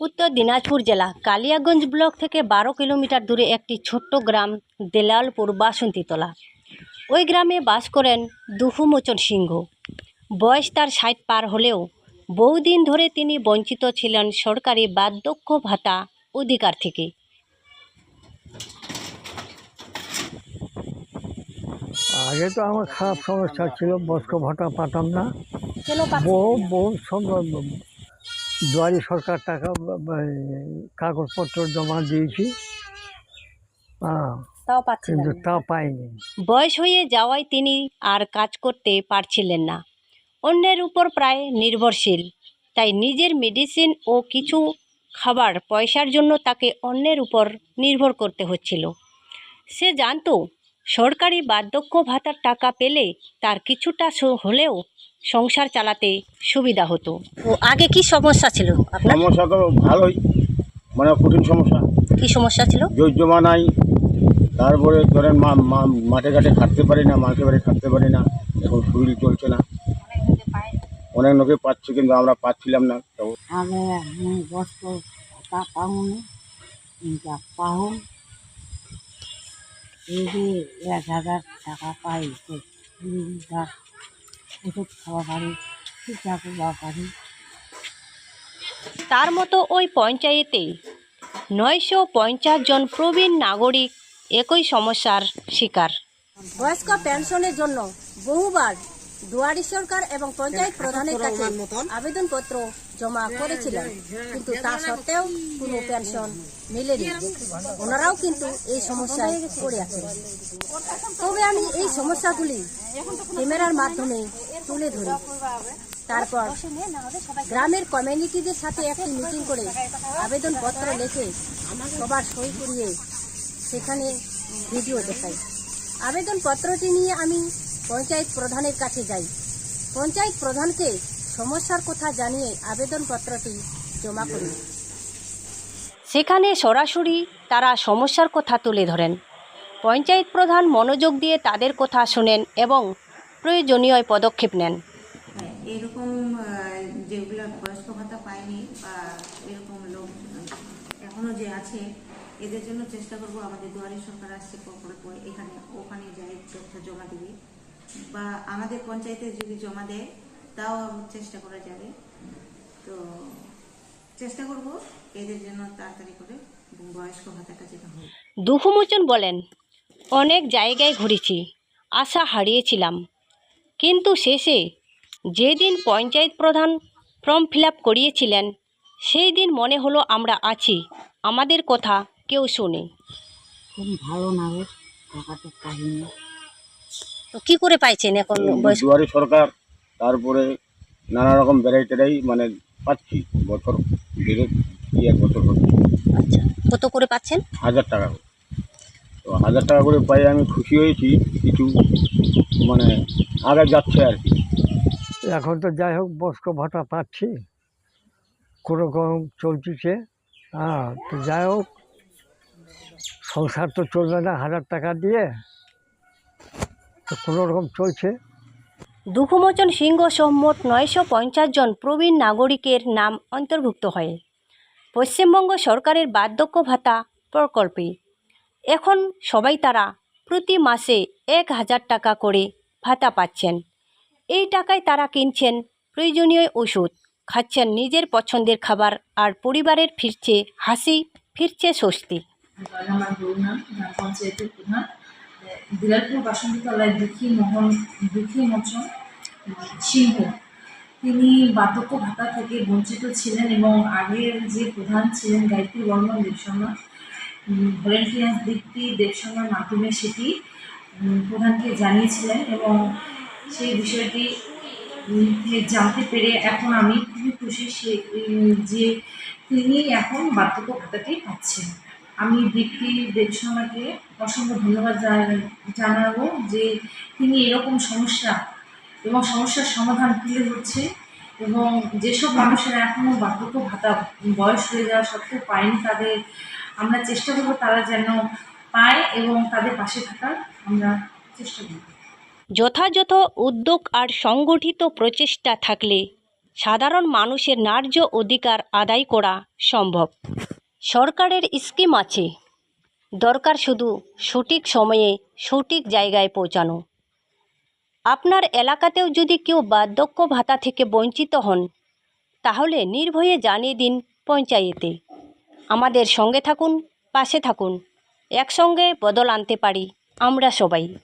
উত্তর দিনাজপুর জেলা, কালিয়াগঞ্জ ব্লক থেকে বারো কিলোমিটার দূরে একটি ছোট্ট গ্রাম, দেলালপুর বাসন্তীতলা। ওই গ্রামে বাস করেন দুহুমোচন সিংহ। বয়স তার ষাট পার হলেও বহুদিন ধরে তিনি বঞ্চিত ছিলেন সরকারি বার্ধক্য ভাতা অধিকার থেকে। আগে তো আমার খারাপ সমস্যা ছিল বস্ক ভাটা পাতাম না। বহু বহু দুয়ারি সরকার টাকা কাগজপত্র জমা দিয়েছি। হ্যাঁ তাও কিন্তু তা পাইনি। বয়স হয়ে যাওয়ায় তিনি আর কাজ করতে পারছিলেন না। অন্যের উপর প্রায় নির্ভরশীল। তাই নিজের মেডিসিন ও কিছু খাবার পয়সার জন্য তাকে অন্যের উপর নির্ভর করতে হচ্ছিল। সে জানতো সরকারি বার্ধক্য ভাতার টাকা পেলে তার কিছুটা হলেও সংসার চালাতে সুবিধা হতো। তো আগে কি সমস্যা ছিল আপনার? সমস্যা তো ভালোই মানে কঠিন সমস্যা। কি সমস্যা ছিল? জোর জমা নাই তারপরে ধরেন মা মা- মাঠে ঘাটে খাটতে পারি না মাঠে বাড়ি খাটতে পারি না এখন শরীর চলছে না। অনেক লোকে পাচ্ছে কিন্তু আমরা পাচ্ছিলাম না। আগে আমি বস্তু তা পাহুন পাহুন এই যে এক হাজার টাকা পাই তো ওষুধ খাওয়া পারি খাওয়া পারি তার মতো ওই পঞ্চায়েতে নয়শো পঞ্চাশ জন প্রবীণ নাগরিক একই সমস্যার শিকার। বয়স্ক পেনশনের জন্য বহুবার দুয়ারি সরকার এবং পঞ্চায়েত প্রধানের কাছে আবেদনপত্র জমা করেছিলেন। কিন্তু তা সত্ত্বেও কোনো পেনশন মেলেনি। ওনারাও কিন্তু এই সমস্যায় পড়ে আছেন। তবে আমি এই সমস্যাগুলি ক্যামেরার মাধ্যমে তুলে ধরি। তারপর গ্রামের কমিউনিটিদের সাথে একটি মিটিং করে আবেদনপত্র লিখে সবার সই করিয়ে সেখানে ভিডিও দেখাই। আবেদনপত্রটি নিয়ে আমি পঞ্চায়েত প্রধানের কাছে যাই। পঞ্চায়েত প্রধানকে সমস্যার কথা জানিয়ে আবেদনপত্রটি জমা করি। সেখানে সরাসরি তারা সমস্যার কথা তুলে ধরেন। পঞ্চায়েত প্রধান মনোযোগ দিয়ে তাদের কথা শোনেন এবং প্রয়োজনীয় পদক্ষেপ নেন। এরকম যেগুলো বয়স্ক ভাতা পায়নি বা এরকম লোক এখনও যে আছে এদের জন্য চেষ্টা করব আমাদের দুয়ারি সরকার আসছে এখানে ওখানে যাই তথ্য জমা দিবি বা আমাদের পঞ্চায়েতে যদি জমা দেয় তাও চেষ্টা করা যাবে। তো চেষ্টা করব এদের জন্য তাড়াতাড়ি করে বয়স্ক ভাতাটা যেটা হয়। দুহুমোচন বলেন অনেক জায়গায় ঘুরেছি আশা হারিয়েছিলাম। কিন্তু শেষে যেদিন পঞ্চায়েত প্রধান ফর্ম ফিল আপ করিয়েছিলেন সেই দিন মনে হলো আমরা আছি আমাদের কথা কেউ শোনে। খুব ভালো নাগে টাকাটা পাইনি। তো কি করে পাইছেন এখন বয়স দুয়ারি সরকার তারপরে নানা রকম বেড়াই টেরাই মানে পাচ্ছি বছর দেড় কি এক বছর হচ্ছে। আচ্ছা কত করে পাচ্ছেন? হাজার টাকা করে। তো হাজার টাকা করে পাই আমি খুশি হয়েছি কিছু মানে আগে যাচ্ছে আর কি। এখন তো যাই হোক বস্ক ভাতা পাচ্ছি কোনো রকম চলছে হ্যাঁ তো যাই হোক সংসার তো চলবে না হাজার টাকা দিয়ে তো কোনো রকম চলছে? দুঃখমোচন সিংহ সহ মোট নয়শো পঞ্চাশ জন প্রবীণ নাগরিকের নাম অন্তর্ভুক্ত হয়। পশ্চিমবঙ্গ সরকারের বার্ধক্য ভাতা প্রকল্পে। এখন সবাই তারা প্রতি মাসে এক হাজার টাকা করে ভাতা পাচ্ছেন। এই টাকায় তারা কিনছেন প্রয়োজনীয় ওষুধ খাচ্ছেন নিজের পছন্দের খাবার আর পরিবারের ফিরছে হাসি ফিরছে স্বস্তি। আমার নাম গ্রাম পঞ্চায়েতের প্রধান। দিলারপুর বাসন্তীতলায় দুঃখী মোহন, দুঃখী মোচন, সিংহ। তিনি বার্ধক্য ভাতা থেকে বঞ্চিত ছিলেন এবং আগের যে প্রধান ছিলেন গায়ত্রী বর্মন দেবশর্মা ভলেন্টিয়ার্স দীপ্তি দেবশর্মার মাধ্যমে সেটি প্রধানকে জানিয়েছিলেন এবং সেই বিষয়টি জানতে পেরে এখন আমি খুবই খুশি সে যে তিনি এখন বার্ধক্য ভাতাটি পাচ্ছেন। আমি দীপ্তি দেবশর্মাকে অসংখ্য ধন্যবাদ জানাব যে তিনি এরকম সমস্যা এবং সমস্যার সমাধান তুলে ধরছে এবং যেসব মানুষেরা এখনও বার্ধক্য ভাতা, বয়স হয়ে যাওয়া সত্ত্বেও পায়নি তাদের, আমরা চেষ্টা করব তারা যেন পায় এবং তাদের পাশে থাকার আমরা চেষ্টা করব। যথাযথ উদ্যোগ আর সংগঠিত প্রচেষ্টা থাকলে সাধারণ মানুষের ন্যায্য অধিকার আদায় করা সম্ভব। সরকারের স্কিম আছে। দরকার শুধু সঠিক সময়ে সঠিক জায়গায় পৌঁছানো। আপনার এলাকাতেও যদি কেউ বার্ধক্য ভাতা থেকে বঞ্চিত হন, তাহলে নির্ভয়ে জানিয়ে দিন পঞ্চায়েতে। আমাদের সঙ্গে থাকুন, পাশে থাকুন। একসঙ্গে বদল আনতে পারি আমরা সবাই।